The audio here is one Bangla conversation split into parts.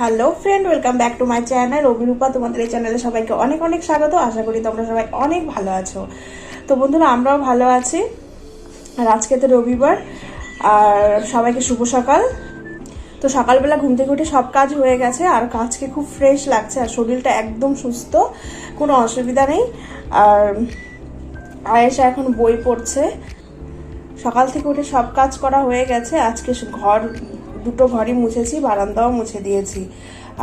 Hello friend welcome back to my channel Abhirupa, তোমাদের এই চ্যানেলে সবাইকে অনেক অনেক স্বাগত। আশা করি তোমরা সবাই অনেক ভালো আছো। তো বন্ধুরা, আমরাও ভালো আছি। আর আজকে তো রবিবার, আর সবাইকে শুভ সকাল। তো সকালবেলা ঘুম থেকে উঠে সব কাজ হয়ে গেছে, আর কাজকে খুব ফ্রেশ লাগছে, আর শরীরটা একদম সুস্থ, কোনো অসুবিধা নেই। আর আয়েশা এখন বই পড়ছে। সকাল থেকে উঠে সব কাজ করা হয়ে গেছে, আজকে ঘর দুটো ঘরই মুছেছি, বারান্দাও মুছে দিয়েছি।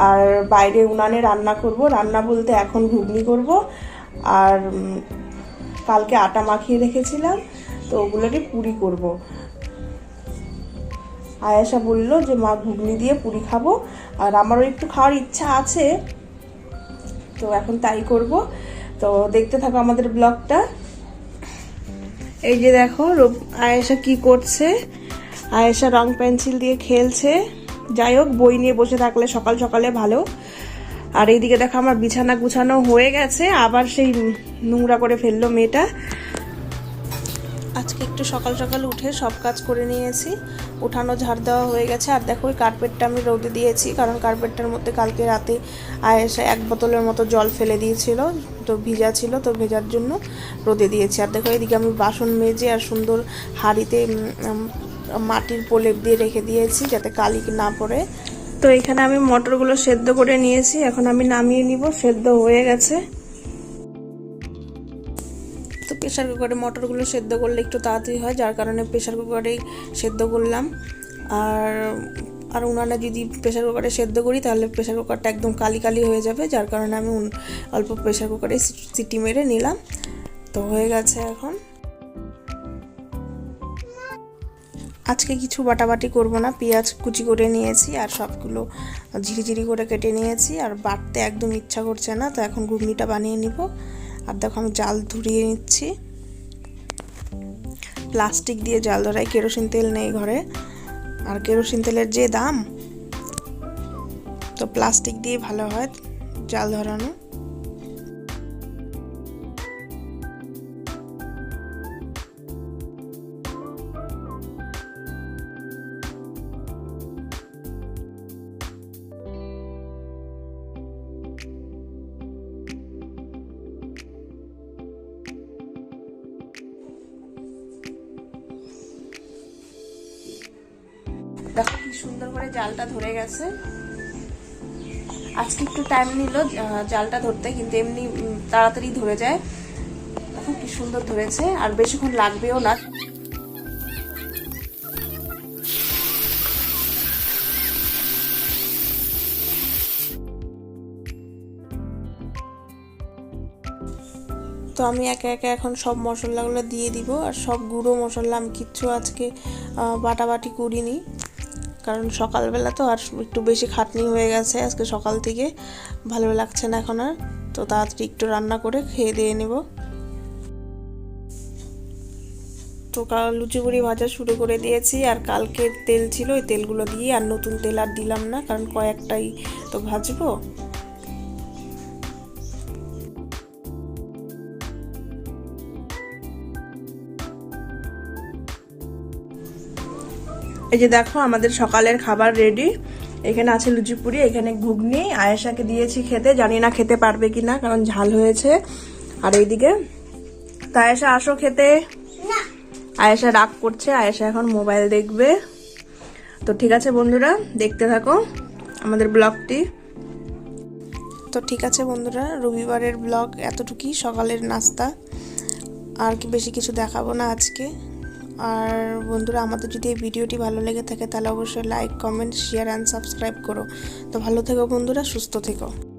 আর বাইরে উনানে রান্না করব। রান্না বলতে এখন ঘুগনি করব। আর কালকে আটা মাখিয়ে রেখেছিলাম, তো ওগুলোরই পুরি করব। আয়েশা বলল যে, মা, ঘুগনি দিয়ে পুরি খাব। আর আমারও একটু খাওয়ার ইচ্ছা আছে, তো এখন তাই করব। তো দেখতে থাকো আমাদের ব্লগটা। এই যে দেখো আয়েশা কি করছে। আয়েশা রং পেন্সিল দিয়ে খেলছে। যাই হোক, বই নিয়ে বসে থাকলে সকাল সকালে ভালো। আর এইদিকে দেখো আমার বিছানা গুছানো হয়ে গেছে, আবার সেই নোংরা করে ফেলল মেয়েটা। আজকে একটু সকাল সকাল উঠে সব কাজ করে নিয়েছি। উঠানো ঝাড় দেওয়া হয়ে গেছে। আর দেখো, ওই কার্পেটটা আমি রোদে দিয়েছি, কারণ কার্পেটটার মধ্যে কালকে রাতে আয়েসা এক বোতলের মতো জল ফেলে দিয়েছিল, তো ভিজা ছিল, তো ভেজার জন্য রোদে দিয়েছি। আর দেখো এদিকে আমি বাসন মেজে আর সুন্দর হাঁড়িতে মাটির প্রলেপ দিয়ে রেখে দিয়েছি যাতে কালি না পড়ে। তো এখানে আমি মটরগুলো সেদ্ধ করে নিয়েছি। এখন আমি নামিয়ে নিব। সেদ্ধ হয়ে গেছে। তো প্রেশার কুকারে মটরগুলো সেদ্ধ করলে একটু তাড়াতাড়ি হয়, যার কারণে প্রেশার কুকারেই সেদ্ধ করলাম। আর আর উনানে যদি প্রেশার কুকারে সেদ্ধ করি, তাহলে প্রেশার কুকারটা একদম কালি কালি হয়ে যাবে, যার কারণে আমি অল্প প্রেশার কুকারে সিটি মেরে নিলাম। তো হয়ে গেছে এখন। আজকে কিছু বাটাবাটি করব না, পেঁয়াজ কুচি করে নিয়েছি আর সবগুলো ঝিরিঝিরি করে কেটে নিয়েছি আর বাটতে একদম ইচ্ছা করছে না, তো এখন ঘুগনিটা বানিয়ে নিব। আর দেখো আমি জাল ধরিয়ে নিচ্ছি। প্লাস্টিক দিয়ে জাল ধরাই কেরোসিন তেল নেই ঘরে। আর কেরোসিন তেলের যে দাম, তো প্লাস্টিক দিয়ে ভালো হয় জাল ধরানো। দেখো কি সুন্দর করে জালটা ধরে গেছে। আজকে একটু টাইম নিল জালটা ধরতে, কিন্তু এমনি তাড়াতাড়ি ধরে যায়। দেখো কি সুন্দর ধরেছে, আর বেশিক্ষণ লাগবেও না। তো আমি একে একে এখন সব মশলাগুলো দিয়ে দিব, আর সব গুঁড়ো মশলা আমি কিচ্ছু আজকে বাটাবাটি করিনি। কারণ সকালবেলা তো আর একটু বেশি খাটনি হয়ে গেছে আজকে সকাল থেকে। ভালো লাগছে না এখন আর। তো তাড়াতাড়ি একটু রান্না করে খেয়ে দিয়ে নেব। তো কাল লুচি বুড়ি ভাজা শুরু করে দিয়েছি আর কালকে তেল ছিল, ওই তেলগুলো দিয়ে আর নতুন তেল আর দিলাম না, কারণ কয়েকটাই তো ভাজবো। এই যে দেখো আমাদের সকালের খাবার রেডি এখানে আছে লুচি পুরি এখানে ঘুগনি। আয়েশাকে দিয়েছি খেতে জানি না খেতে পারবে কি না কারণ ঝাল হয়েছে। আর এইদিকে তা আয়েশা আসো খেতে। আয়েশা রাগ করছে আয়েশা এখন মোবাইল দেখবে। তো ঠিক আছে বন্ধুরা দেখতে থাকো আমাদের ব্লগটি। তো ঠিক আছে বন্ধুরা রবিবারের ব্লগ এতটুকুই সকালের নাস্তা। আর কি বেশি কিছু দেখাবো না আজকে। আর বন্ধুরা, আমাদের যদি এই ভিডিওটি ভালো লেগে থাকে, তাহলে অবশ্যই like comment share and subscribe করো। তো ভালো থেকো বন্ধুরা, সুস্থ থেকো।